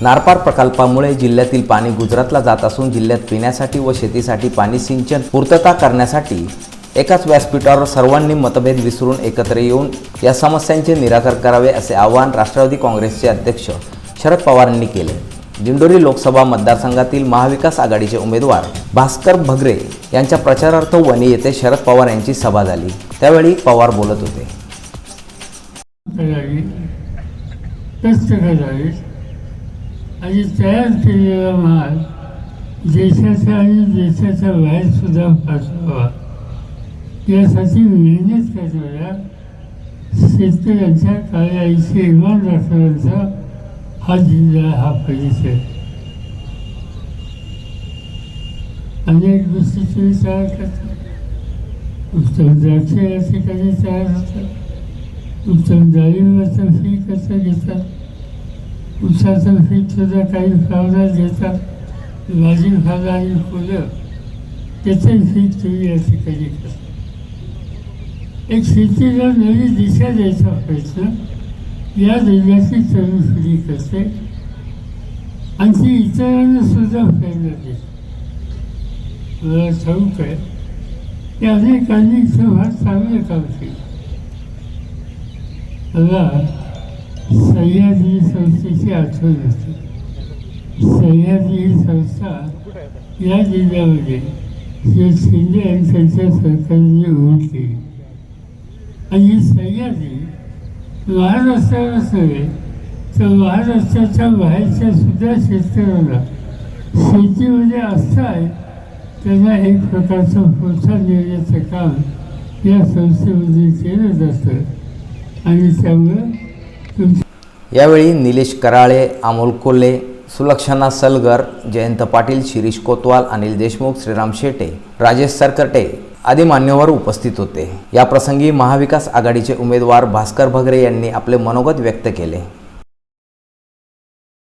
नारपार प्रकल्पामुळे जिल्ह्यातील पाणी गुजरातला जात असून जिल्ह्यात पिण्यासाठी व शेतीसाठी पाणी सिंचन पूर्तता करण्यासाठी एकाच व्यासपीठावर सर्वांनी मतभेद विसरून एकत्र येऊन या समस्यांचे निराकरण करावे असे आवाहन राष्ट्रवादी काँग्रेसचे अध्यक्ष शरद पवारांनी केले. दिंडोरी लोकसभा मतदारसंघातील महाविकास आघाडीचे उमेदवार भास्कर भगरे यांच्या प्रचारार्थ वणी येथे शरद पवार यांची सभा झाली. त्यावेळी पवार बोलत होते. आणि तयार केलेला माल देशाचा आणि देशाच्या बाहेर सुद्धा पाठवावा यासाठी मेहनत करणाऱ्या शेतकऱ्यांच्या कार्याचे इमान राखण्याचा हा जिल्हा हा परिसर अनेक गोष्टीचे विचार तयार करतात उत्तम द्राक्षे या ठिकाणी तयार होतात. उत्तम डाळिंबाचं फी कसं घेतात? उसाचं पीक सुद्धा काही प्रमाणात घेतात फावदा आणि फुलं त्याचं पीक तुम्ही या कधी करता? एक शेतीला नवी दिशा द्यायचा प्रयत्न या दर्जाची तरुण पिढी करते. आणि ती इतरांना सुद्धा प्रेरणा देते. मला ठाऊक आहे. की अनेकांनी इथं फार चांगलं काम केलं. मला सह्याद्री संस्थेची आठवण होती सह्याद्री ही संस्था या जिल्ह्यामध्ये जे शिंदे आणि त्यांच्या सरकारने उभी केली. आणि ही सह्याद्री महाराष्ट्रालाच नव्हे तर महाराष्ट्राच्या बाहेरच्या सुद्धा शेतकऱ्यांना शेतीमध्ये असताय त्यांना एक प्रकारचं प्रोत्साहन देण्याचं काम या संस्थेमध्ये केलं जातं आणि त्यामुळं यावेळी निलेश कराळे अमोल कोल्हे सुलक्षणा सलगर जयंत पाटील शिरीष कोतवाल अनिल देशमुख श्रीराम शेटे राजेश सरकटे आदी मान्यवर उपस्थित होते. या प्रसंगी महाविकास आघाडीचे उमेदवार भास्कर भगरे यांनी आपले मनोगत व्यक्त केले.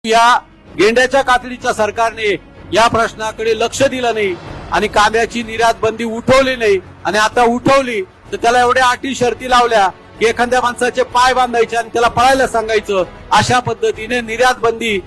या गेंड्याच्या कातडीच्या सरकारने या प्रश्नाकडे लक्ष दिलं नाही आणि कांद्याची निर्यात बंदी उठवली नाही आणि आता उठवली तर त्याला एवढ्या अटी शर्ती लावल्या की एखाद्या माणसाचे पाय बांधायचे आणि त्याला पळायला सांगायचं अशा पद्धतीने निर्यात बंदी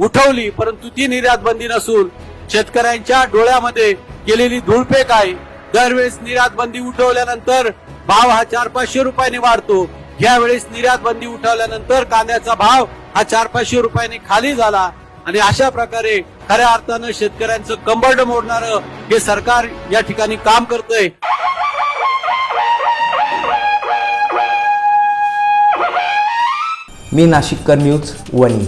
उठवली. परंतु ती निर्यात बंदी नसून शेतकऱ्यांच्या डोळ्यामध्ये केलेली धुळपेक आहे. दरवेळेस निर्यात बंदी उठवल्यानंतर भाव हा चार पाचशे रुपयाने वाढतो. यावेळेस निर्यात बंदी उठवल्यानंतर कांद्याचा भाव हा चार पाचशे रुपयाने खाली झाला. आणि अशा प्रकारे खऱ्या अर्थानं शेतकऱ्यांचं कंबरड मोडणार हे सरकार या ठिकाणी काम करतंय. मी नाशिककर न्यूज वणी.